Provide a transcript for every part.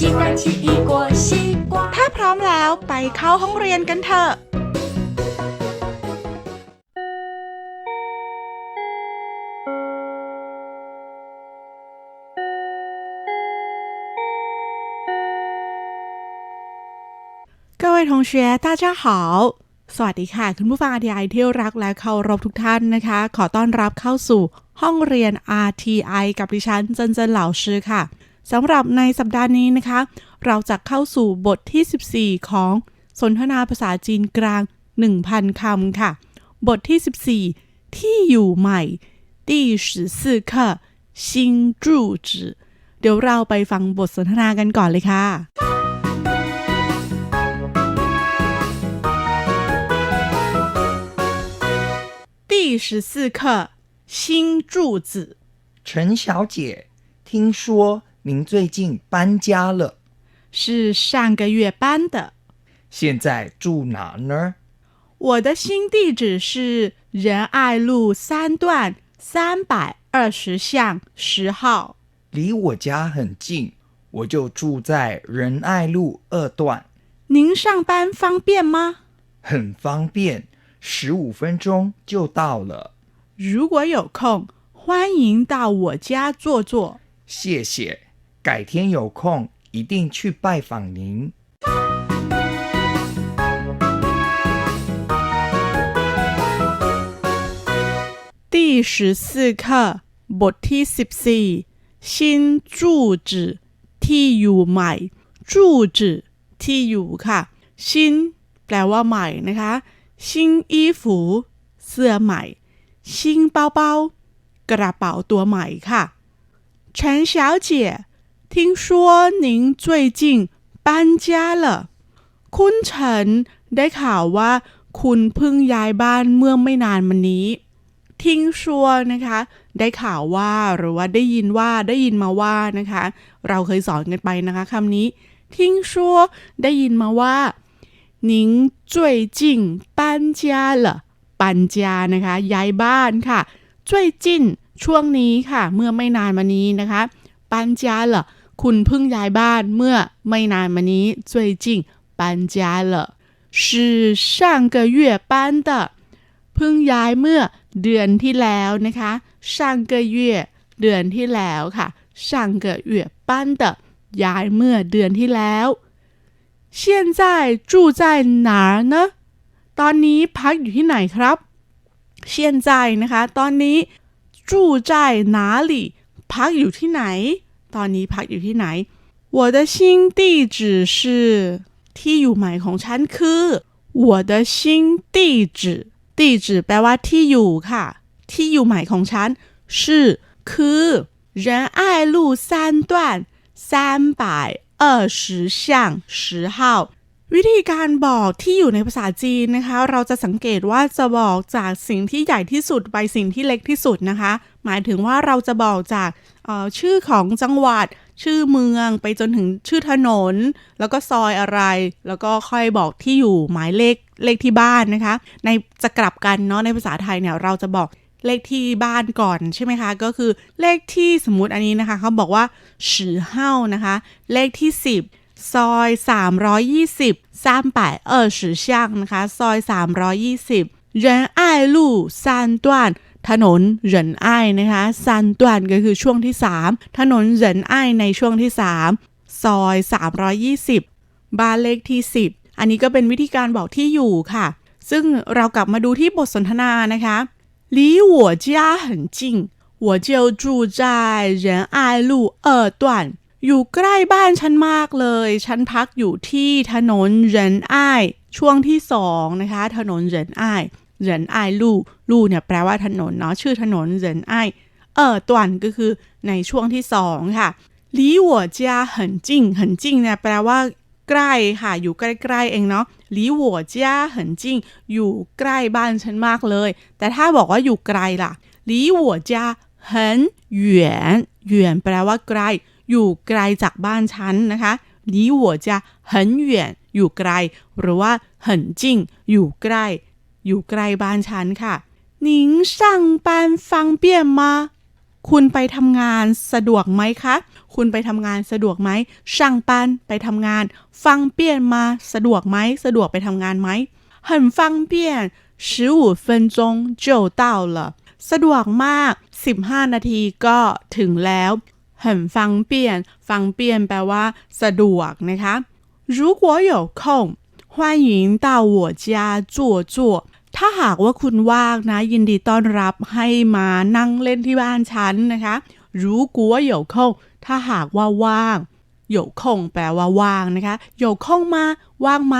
渴了要喝水，机器洗，鸡蛋洗一锅西瓜。 ถ้าพร้อมแล้วไปเข้าห้องเรียนกันเถอะ 各位同学大家好สวัสดีค่ะ คุณผู้ฟัง RTI ที่รักและเคารพทุกท่านนะคะ ขอต้อนรับเข้าสู่ห้องเรียน RTI กับดิฉันเจนเจนเหล่าชื่อค่ะ สำหรับในสัปดาห์นี้นะคะ เราจะเข้าสู่บทที่ 14 ของสนทนาภาษาจีนกลาง 1,000 คำค่ะ บทที่ 14 ที่อยู่ใหม่第十四课新住址เดี๋ยวเราไปฟังบทสนทนากันก่อนเลยค่ะ 第十四课新住址陈小姐，听说 您最近搬家了，是上个月搬的。现在住哪呢？我的新地址是仁爱路三段三百二十巷十号。离我家很近，我就住在仁爱路二段，您上班方便吗？很方便，十五分钟就到了。如果有空，欢迎到我家坐坐。谢谢，改天有空一定去拜访您。第十四课บทที่สิบสี่新住址ที่อยู่ใหม่住址ที่อยู่ค่ะชินแปลว่าใหม่นะคะชิน衣服เสื้อใหม่ชิน包包กระเป๋าตัวใหม่ค่ะ陈小姐 听说您最近搬家了คุณเฉินได้ข่าวว่า คุณเพิ่งย้ายบ้านเมื่อไม่นานมานี้ ทิ้งชัวนะคะ ได้ข่าวว่าหรือว่าได้ยินว่าได้ยินมาว่านะคะ เราเคยสอนกันไปนะคะคำนี้ ทิ้งชัวได้ยินมาว่า您最近搬家了搬家นะคะ ย้ายบ้านค่ะ最近ช่วงนี้ค่ะ เมื่อไม่นานมานี้นะคะ搬家了 คุณเพิ่งย้ายบ้านเมื่อไม่นานมานี้最近搬家了是上个月搬的 เพิ่งย้ายเมื่อเดือนที่แล้วนะคะ上个月เดือนที่แล้วค่ะ上个月搬的ย้ายเมื่อเดือนที่แล้ว现在住在哪儿呢ตอนนี้พักอยู่ที่ไหนครับ现在นะคะ ตอนนี้住在哪里พักอยู่ที่ไหน ตอนนี้พักอยู่ที่ไหน我的新地址是ที่อยู่ใหม่ของฉันคือ我的新地址地址แปลว่าที่อยู่ค่ะ ที่อยู่ใหม่ของฉัน是คือ仁爱路三段三百二十巷十号 วิธีการบอกที่อยู่ในภาษาจีนนะคะ เราจะสังเกตว่าจะบอกจากสิ่งที่ใหญ่ที่สุดไปสิ่งที่เล็กที่สุดนะคะ หมายถึงว่าเราจะบอกจากชื่อของจังหวัด ชื่อเมืองไปจนถึงชื่อถนน แล้วก็ซอยอะไร แล้วก็ค่อยบอกที่อยู่หมายเลขเลขที่บ้านนะคะ ในจะกลับกันเนาะในภาษาไทยเนี่ยเราจะบอกเลขที่บ้านก่อนใช่ไหมคะ ก็คือเลขที่สมมุติอันนี้นะคะเขาบอกว่าสือเฮ้านะคะ เลขที่ 10 ซอย 320三百二十巷นะคะ ซอย 320仁爱路三段ถนนเหรินไอ้ายนะคะซันตวนก็คือช่วงที่ 3 ถนนเหรินไอ้ายในช่วงที่ 3 ซอย 320 บ้านเลขที่ 10 อันนี้ก็เป็นวิธีการบอกที่อยู่ค่ะ ซึ่งเรากลับมาดูที่บทสนทนานะคะ离我家很近我就住在仁爱路二段 อยู่ใกล้บ้านฉันมากเลย ฉันพักอยู่ที่ถนนเหรินอช่วงที่สองนะคะ ถนนเหรินอเหรินอลู่ลู่เนี่ยแปลว่าถนนเนาะชื่อถนนเหรินอเออตวนก็คือในช่วงที่สองค่ะหลี่หัวเจียหินจิงหินจิงเนี่ยแปลว่าใกล้ค่ะอยู่ใกล้ๆเองเนาะหลี่หัวเจียหินจิงอยู่ใกล้บ้านฉันมากเลย แต่ถ้าบอกว่าอยู่ไกลล่ะหลี่หัวเจียหินเหวียนเหวนแปลว่าไกล อยู่ไกลจากบ้านฉันนะคะ离我家很远อยู่ไกล หรือว่า很近อยู่ใกล้ อยู่ใกล้บ้านฉันค่ะ您上班方便吗คุณไปทำงานสะดวกไหมคะ คุณไปทำงานสะดวกไหมช่างปันไปทำงาน ฟังเปี้ยนมาสะดวกไหม สะดวกไปทำงานไหม很方便十五分钟就到了สะดวกมาก 15 นาทีก็ถึงแล้ว 很方便ฟังเปี้ยนแปลว่า สะดวกนะคะ如果有空欢迎到我家坐坐ถ้าหากว่าคุณว่างนะ ยินดีต้อนรับให้มานั่งเล่นที่บ้านฉันนะคะ如果有空ถ้าหากว่าว่าง有空แปลว่าว่างนะคะ有空吗ว่างไหม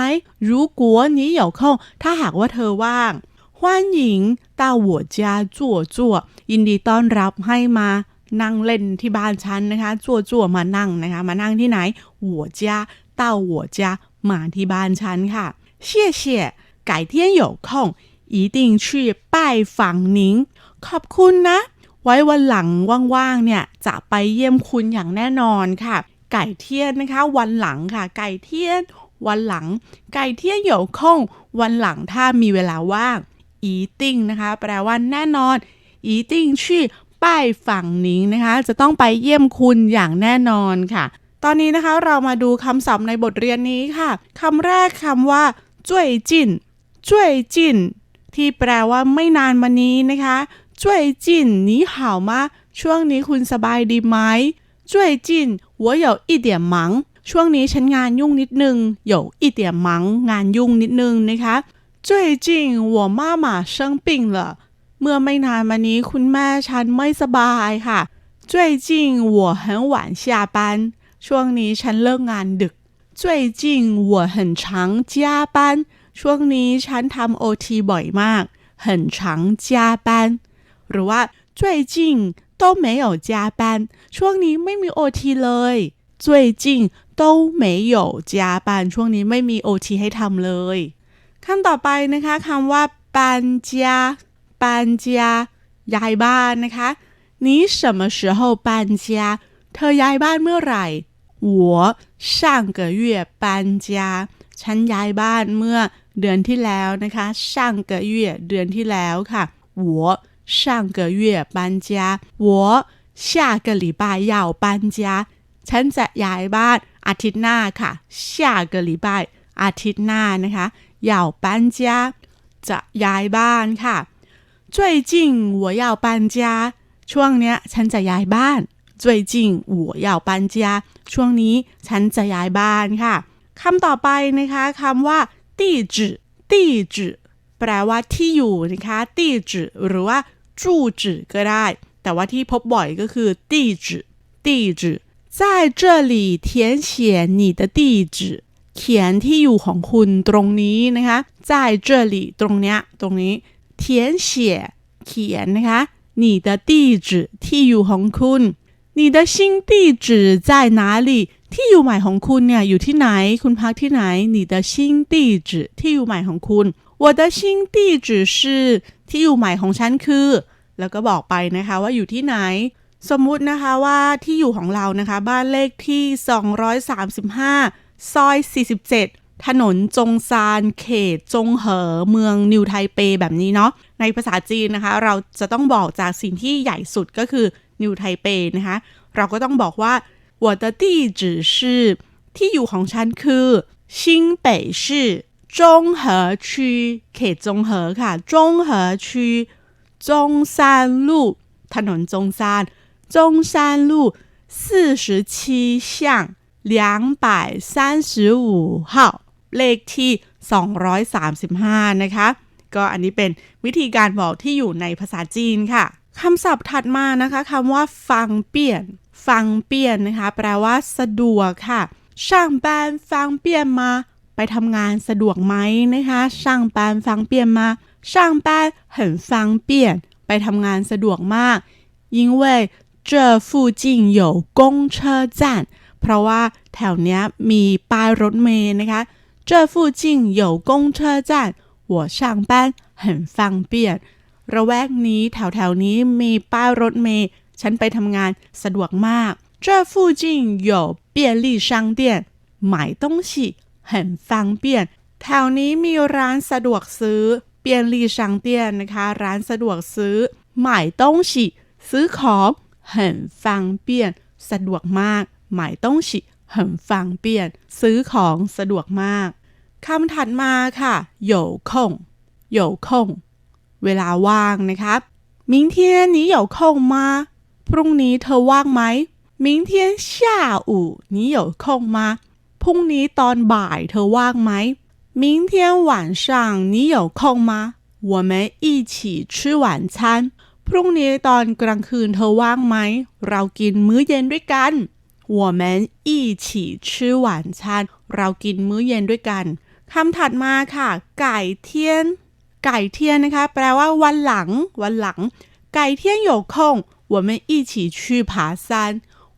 如果你有空ถ้าหากว่าเธอว่าง欢迎到我家坐坐ยินดีต้อนรับให้มา นั่งเล่นที่บ้านฉันนะคะ坐坐มานั่งนะคะ มานั่งที่ไหน我家到我家มาที่บ้านฉันค่ะ谢谢改天有空一定去拜访您ขอบคุณนะ ไว้วันหลังว่างๆเนี่ยจะไปเยี่ยมคุณอย่างแน่นอนค่ะ ไก่เทียนนะคะ วันหลังค่ะ ไก่เทียน วันหลัง ไก่เทียนเหยวคงวันหลังถ้ามีเวลาว่าง อีติ้งนะคะ แปลว่าแน่นอน อีติ้งชื่อ ป้ายฝั่งนิงนะคะ จะต้องไปเยี่ยมคุณอย่างแน่นอนค่ะ ตอนนี้นะคะเรามาดูคำศัพท์ในบทเรียนนี้ค่ะคำแรกคำว่าจุ้ยจินจุ้ยจินที่แปลว่าไม่นานมานี้นะคะ最近你好吗ช่วงนี้คุณสบายดีไหม最近我有一点忙ช่วงนี้ฉันงานยุ่งนิดนึง有一点忙งานยุ่งนิดนึงนะคะ最近我妈妈生病了 เมื่อไม่นานมานี้คุณแม่ฉันไม่สบายค่ะ最近我很晚下班ช่วงนี้ฉันเลิกงานดึก最近我很常加班ช่วงนี้ฉันทำโอทีบ่อยมาก很常加班หรือว่า最近都没有加班ช่วงนี้ไม่มีโอทีเลย最近都没有加班ช่วงนี้ไม่มีโอทีให้ทำเลยคำต่อไปนะคะคำว่า搬 家搬家ย้ายบ้านนะคะ你什么时候搬家เธอย้ายบ้านเมื่อไหร่我上个月搬家ฉันย้ายบ้านเมื่อเดือนที่แล้วนะคะ上个月เดือนที่แล้วค่ะ我上个月搬家我下个礼拜要搬家ฉันจะย้ายบ้านอาทิตย์หน้าค่ะ下个礼拜อาทิตย์หน้านะคะ要搬家จะย้ายบ้านค่ะ 最近我要搬家ช่วงเนี้ยฉันจะย้ายบ้าน最近我要搬家ช่วงนี้ฉันจะย้ายบ้านค่ะคำต่อไปนะคะคำว่า地址地址แปลว่าที่อยู่นะคะ地址หรือว่า住址ก็ได้ แต่ว่าที่พบบ่อยก็คือ地址地址在这里填写你的地址เขียนที่อยู่ของคุณตรงนี้นะคะ在这里ตรงเนี้ยตรงนี้ 填写เขียนนะคะ你的地址ที่อยู่ของคุณ你的新地址在哪里ที่อยู่ใหม่ของคุณเนี่ยอยู่ที่ไหน คุณพักที่ไหน你的新地址ที่อยู่ใหม่ของคุณ我的新地址是ที่อยู่ใหม่ของฉันคือ แล้วก็บอกไปนะคะว่าอยู่ที่ไหน สมมุตินะคะว่าที่อยู่ของเรานะคะ บ้านเลขที่ 235 ซอย 47 ถนนจงซาน เขต จงเหอ เมืองนิวไทเปแบบนี้เนาะ ในภาษาจีนนะคะ เราจะต้องบอกจากสิ่งที่ใหญ่สุดก็คือนิวไทเปนะคะ เราก็ต้องบอกว่า我的地址是ที่อยู่ของฉันคือ新北市中和区เขตจงเหอค่ะ中和区中山路ถนนจงซาน中山路四十七巷两百三十五号 เลขที่ 235 นะคะ ก็อันนี้เป็นวิธีการบอกที่อยู่ในภาษาจีนค่ะคำศัพท์ถัดมานะคะคำว่าฟังเปลี่ยน ฟังเปลี่ยนนะคะ แปลว่าสะดวกค่ะช่างบ้านฟังเปลี่ยนมา ไปทำงานสะดวกไหมนะคะช่างบ้านฟังเปลี่ยนมาช่างบ้าน很方便ไปทำงานสะดวกมาก因为这附近有公车站เพราะว่า แถวเนี้ยมีป้ายรถเมล์นะคะ 这附近有公车站我上班很方便ระแวกนี้แถวแถวๆนี้มีป้ายรถเมล์ฉันไปทำงานสะดวกมาก这附近有便利商店买东西很方便แถวนี้มีร้านสะดวกซื้อเปียนลีชังเตียนนะคะ ร้านสะดวกซื้อหมายต้องฉีซื้อของ很方便สะดวกมากหมายต้องฉี 很方便ซื้อของสะดวกมากคำถัดมาค่ะ有空有空เวลาว่างนะครับ明天你有空吗พรุ่งนี้เธอว่างไหม明天下午你有空吗พรุ่งนี้ตอนบ่ายเธอว่างไหม明天晚上你有空吗我们一起吃晚餐พรุ่งนี้ตอนกลางคืนเธอว่างไหม เรากินมื้อเย็นด้วยกัน 我们一起吃晚餐เรากินมื้อเย็นด้วยกันคำถัดมาค่ะ ไก่เทียน ไก่เทียนนะคะ แปลว่าวันหลัง วันหลัง ไก่เทียน有空我们一起去爬山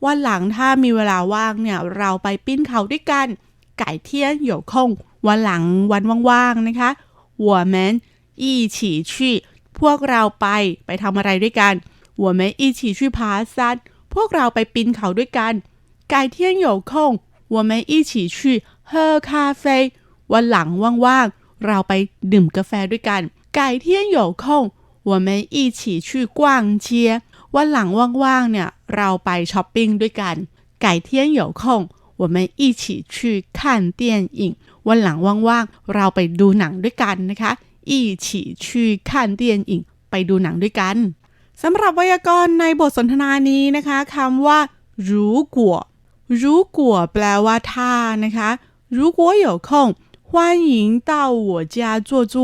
วันหลังถ้ามีเวลาว่างเนี่ย เราไปปิ้นเขาด้วยกัน ไก่เทียน有空วันหลังวันว่างๆนะคะ我们一起去พวกเราไปไปทำอะไรด้วยกัน我们一起去爬山พวกเราไปปีนเขาด้วยกัน 改天有空我们一起去喝咖啡วันหลังว่างๆ เราไปดื่มกาแฟด้วยกัน改天有空我们一起去逛街วันหลังว่างๆ เนี่ย เราไปช้อปปิ้งด้วยกัน改天有空我们一起去看电影วันหลังว่างๆ เราไปดูหนังด้วยกันนะคะ一起去看电影ไปดูหนังด้วยกันสำหรับไวยากรณ์ในบทสนทนานี้นะคะคำว่า如果 如果แปลว่าถ้านะคะ如果有空欢迎到我家坐坐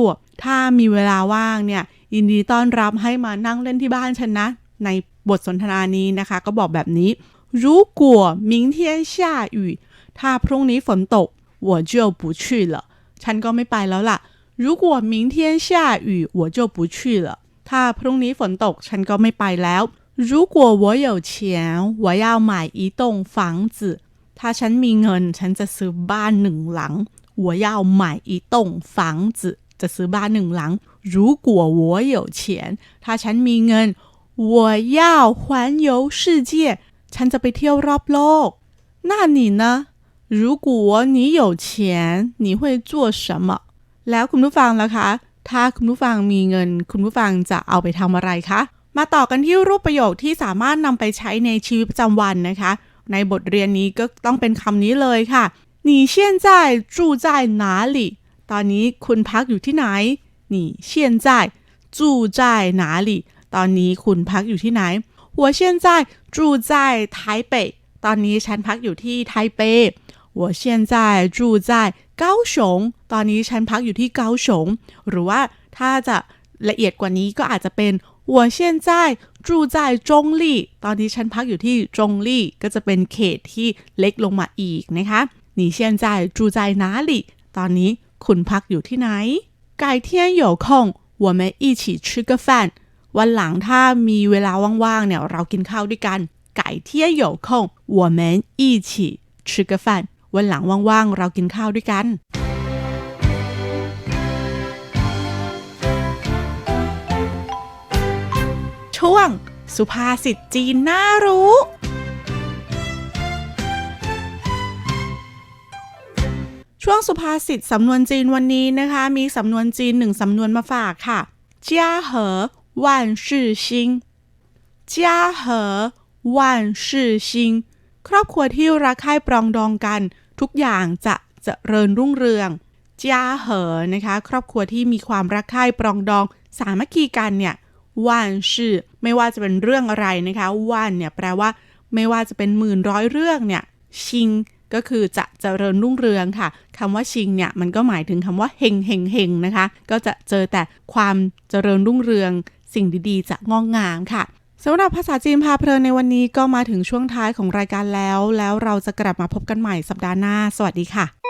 ถ้ามีเวลาว่างเนี่ยยินดีต้อนรับให้มานั่งเล่นที่บ้านฉันนะ ในบทสนทนานี้นะคะ ก็บอกแบบนี้如果明天下雨ถ้าพรุ่งนี้ฝนตก我就不去了ฉันก็ไม่ไปแล้วล่ะ如果明天下雨我就不去了ถ้าพรุ่งนี้ฝนตกฉันก็ไม่ไปแล้ว 如果我有钱我要买一栋房子ถ้าฉันมีเงินฉันจะซื้อบ้านหนึ่งหลัง我要买一栋房子จะซื้อบ้านหนึ่งหลัง如果我有钱ถ้าฉันมีเงิน我要环游世界ฉันจะไปเที่ยวรอบโลก那你呢如果你有钱你会做什么แล้วคุณผู้ฟังล่ะคะ ถ้าคุณผู้ฟังมีเงิน คุณผู้ฟังจะเอาไปทำอะไรคะ มาต่อกันที่รูปประโยคที่สามารถนำไปใช้ในชีวิตประจำวันนะคะ ในบทเรียนนี้ก็ต้องเป็นคำนี้เลยค่ะ你现在住在哪里ตอนนี้คุณพักอยู่ที่ไหน你现在住在哪里ตอนนี้คุณพักอยู่ที่ไหน我现在住在台北ตอนนี้ฉันพักอยู่ที่ไทเป我现在住在高雄ตอนนี้ฉันพักอยู่ที่เกาสงหรือว่าถ้าจะละเอียดกว่านี้ก็อาจจะเป็น 我现在住在中立ตอนนี้ฉันพักอยู่ที่จงลี่ก็จะเป็นเขตที่เล็กลงมาอีกนะคะ你现在住在哪里ตอนนี้คุณพักอยู่ที่ไหน改天有空我们一起吃个饭วันหลังถ้ามีเวลาว่างๆเนี่ยเรากินข้าวด้วยกัน改天有空我们一起吃个饭วันหลังว่างๆ เรากินข้าวด้วยกัน ช่วง สุภาษิตจีนน่ารู้ ช่วงสุภาษิตสำนวนจีนวันนี้นะคะ มีสำนวนจีนหนึ่งสำนวนมาฝากค่ะจ้าเหอว่านชื่อชิงจ้าเหอว่านชื่อชิงครอบครัวที่รักใคร่ปรองดองกัน ทุกอย่างจะเจริญรุ่งเรืองจ้าเหอนะคะ ครอบครัวที่มีความรักใคร่ปรองดอง สามัคคีกันเนี่ย ว่านชื่อไม่ว่าจะเป็นเรื่องอะไรนะคะว่านเนี่ยแปลว่า ไม่ว่าจะเป็นหมื่นร้อยเรื่องเนี่ยชิงก็คือจะเจริญรุ่งเรืองค่ะคำว่าชิงเนี่ยมันก็หมายถึงคำว่าเฮงเฮงเฮงนะคะ ก็จะเจอแต่ความเจริญรุ่งเรือง สิ่งดีๆ จะงอกงามค่ะสำหรับภาษาจีนพาเพลินในวันนี้ก็มาถึงช่วงท้ายของรายการแล้ว แล้วเราจะกลับมาพบกันใหม่สัปดาห์หน้า สวัสดีค่ะ